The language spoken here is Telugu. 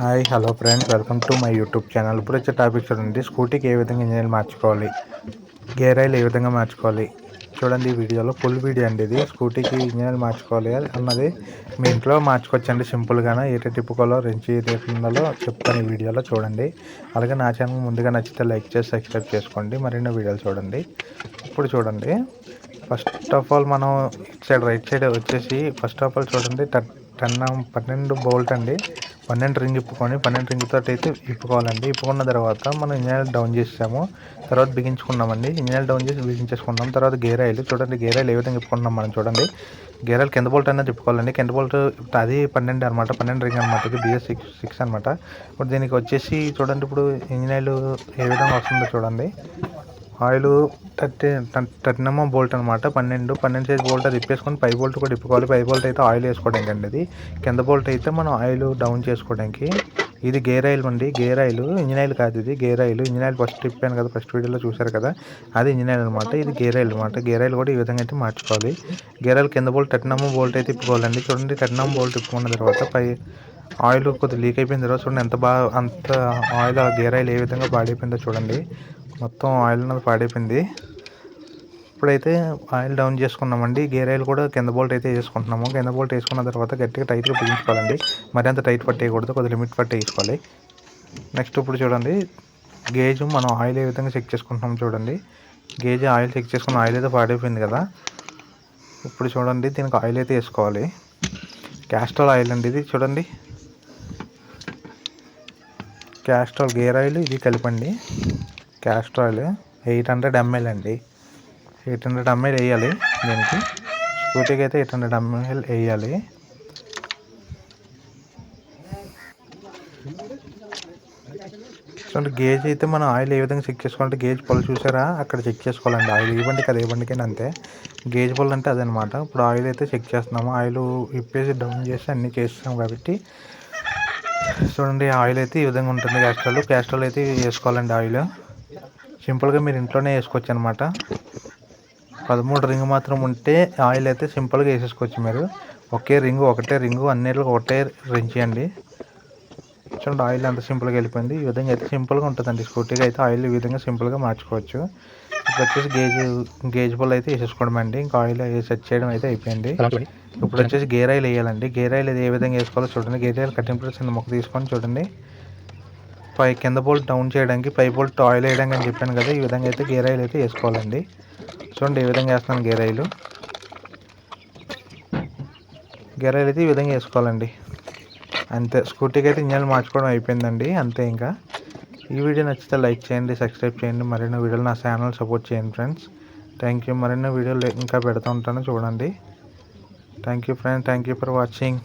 Hi hello friends. Welcome to my YouTube channel. ఇప్పుడు వచ్చే టాపిక్ చూడండి. స్కూటీకి ఏ విధంగా ఇంజనీర్ మార్చుకోవాలి? గేర్ ఆయిల్ ఏ విధంగా మార్చుకోవాలి? చూడండి ఈ వీడియోలో ఫుల్ వీడియో అండి ఇది. స్కూటీకి ఇంజనీర్ మార్చుకోవాలి అన్నది మీ ఇంట్లో మార్చుకోవచ్చండి. సింపుల్గానే ఏ టిప్పుకోలో రెంచి రేపుందో చెప్తాను ఈ వీడియోలో చూడండి. అలాగే నా ఛానల్ ముందుగా నచ్చితే లైక్ చేసి సబ్స్క్రైబ్ చేసుకోండి. మరిన్నో వీడియోలు చూడండి. ఇప్పుడు చూడండి. ఫస్ట్ ఆఫ్ ఆల్ మనం ఇటు సైడ్ రైట్ సైడ్ వచ్చేసి ఫస్ట్ ఆఫ్ ఆల్ చూడండి టెన్ పన్నెండు బోల్ట్ అండి. పన్నెండు రింగ్ ఇప్పుకొని పన్నెండు రింగ్ తోటి అయితే ఇప్పుకోవాలండి. ఇప్పుకున్న తర్వాత మనం ఇంజనీర్ డౌన్ చేసాము తర్వాత బిగించుకున్నామండి. ఇంజనీర్ డౌన్ చేసి బిగించేసుకున్నాం తర్వాత గేర్ ఆయిల్ చూడండి గేర్ ఆయిల్ ఏ విధంగా ఇప్పుకున్నాం మనం చూడండి. గేర్ ఆయిల్ కింద బోల్ట్ అనేది ఇప్పుకోవాలండి. కింద బోల్ట్ అది పన్నెండు అనమాట పన్నెండు రింగ్ అనమాట ఇది బిఎస్ సిక్స్ సిక్స్ అనమాట ఇప్పుడు దీనికి వచ్చేసి చూడండి ఇప్పుడు ఇంజనీర్ ఏ విధంగా వస్తుందో చూడండి. ఆయిల్ థర్టీ థర్టీన్ బోల్ట్ అనమాట పన్నెండు పన్నెండు సైజ్ బోల్ట్ అది ఇప్పేసుకొని పై బోల్ట్ కూడా ఇప్పుకోవాలి. పై బోల్ట్ అయితే ఆయిల్ వేసుకోవడానికి అండి ఇది కింద బోల్ట్ అయితే మనం ఆయిల్ డౌన్ చేసుకోవడానికి. ఇది గేర్ ఆయిల్ అండి. గేర్ ఆయిల్ ఇంజిన్ ఆయిల్ కాదు ఇది. Gear oil. Engine oil first తిప్పాను కదా ఫస్ట్ వీడియోలో చూసారు కదా. అది ఇంజిన్ ఆయిల్ అనమాట ఇది గేర్ ఆయిల్ అనమాట గేర్ ఆయిల్ కూడా ఈ విధంగా అయితే మార్చుకోవాలి. గేర్ ఆయిల్ కింద బోల్ట్ థర్టీన్ బోల్ట్ అయితే ఇప్పుకోవాలండి చూడండి థర్టీన్ బోల్ట్ ఇప్పుకున్న తర్వాత పై ఆయిల్ కొద్దిగా లీక్ అయిపోయిన తర్వాత చూడండి ఎంత బాగా అంత ఆయిల్ గేర్ ఆయిల్ ఏ విధంగా పాడైపోయిందో చూడండి. మొత్తం ఆయిల్ అనేది పాడైపోయింది. ఇప్పుడైతే ఆయిల్ డౌన్ చేసుకున్నామండి. గేర్ ఆయిల్ కూడా కింద బోల్ట్ అయితే వేసుకుంటున్నాము. కింద బోల్ట్ వేసుకున్న తర్వాత గట్టిగా టైట్గా బిగించుకోవాలండి మరి అంత టైట్ పట్టేయకూడదు కొద్దిగా లిమిట్ పట్టి వేసుకోవాలి. నెక్స్ట్ ఇప్పుడు చూడండి. గేజ్ మనం ఆయిల్ ఏ విధంగా చెక్ చేసుకుంటున్నాం చూడండి. గేజ్ ఆయిల్ చెక్ చేసుకున్న ఆయిల్ అయితే పాడైపోయింది కదా. ఇప్పుడు చూడండి. దీనికి ఆయిల్ అయితే వేసుకోవాలి. క్యాస్ట్రాల్ ఆయిల్ అండి ఇది. చూడండి. క్యాస్ట్రాల్ గేర్ ఆయిల్ ఇది కలిపండి castor oil eight hundred ML అండి. ఎయిట్ హండ్రెడ్ ఎంఎల్ వేయాలి దీనికి. స్కూటీకి అయితే ఎయిట్ హండ్రెడ్ ఎంఎల్ వేయాలి. చూడండి గేజ్ అయితే మనం ఆయిల్ ఏ విధంగా చెక్ చేసుకోవాలంటే గేజ్ పొల చూసారా? అక్కడ చెక్ చేసుకోవాలండి. ఆయిల్ ఏ బండికి అది ఏ బండికైనా అంతే. గేజ్ పొల అంటే అదనమాట. ఇప్పుడు ఆయిల్ అయితే చెక్ చేస్తున్నాము. ఆయిల్ ఇప్పేసి డౌన్ చేసి అన్నీ చేస్తాం కాబట్టి చూడండి ఆయిల్ అయితే ఈ విధంగా ఉంటుంది. క్యాస్ట్రాల్ క్యాస్ట్రాల్ అయితే వేసుకోవాలండి ఆయిల్. సింపుల్గా మీరు ఇంట్లోనే వేసుకోవచ్చు అనమాట పదమూడు రింగ్ మాత్రం ఉంటే ఆయిల్ అయితే సింపుల్గా వేసేసుకోవచ్చు మీరు. ఒకే రింగు ఒకటే రింగు అన్నిటిలో ఒకటే రింగ్ చేయండి. చూడండి ఆయిల్ అంత సింపుల్గా వెళ్ళిపోయింది. ఈ విధంగా అయితే సింపుల్గా ఉంటుందండి. స్కూటీగా అయితే ఆయిల్ ఈ విధంగా సింపుల్గా మార్చుకోవచ్చు. ఇప్పుడు వచ్చేసి గేజ్ గేజ్ బుల్ అయితే వేసేసుకోవడం అండి ఇంకా ఆయిల్ సెట్ చేయడం అయితే అయిపోయింది. ఇప్పుడు వచ్చేసి గేర్ ఆయిల్ వేయాలండి. గేర్ ఆయిల్ ఏ విధంగా వేసుకోవాలో చూడండి. గేర్ ఆయిల్ కటింగ్ ప్లేస్ మొక్క తీసుకొని చూడండి. పై కింద బోల్ట్ డౌన్ చేయడానికి పై బోల్ట్ ఆయిల్ వేయడానికి అని చెప్పాను కదా ఈ విధంగా అయితే గేర్ ఆయిల్ అయితే వేసుకోవాలండి. చూడండి ఈ విధంగా వేస్తున్నాను గేర్ ఆయిల్. గేర్ ఆయిల్ అయితే ఈ విధంగా వేసుకోవాలండి. అంతే. స్కూటీకి అయితే ఇంజన్ మార్చుకోవడం అయిపోయిందండి. అంతే ఇంకా. ఈ వీడియో నచ్చితే లైక్ చేయండి సబ్స్క్రైబ్ చేయండి. మరిన్ని వీడియోలు నా ఛానల్ సపోర్ట్ చేయండి ఫ్రెండ్స్. థ్యాంక్ యూ మరిన్ని వీడియోలు ఇంకా పెడుతూ ఉంటాను. చూడండి. Thank you friends thank you for watching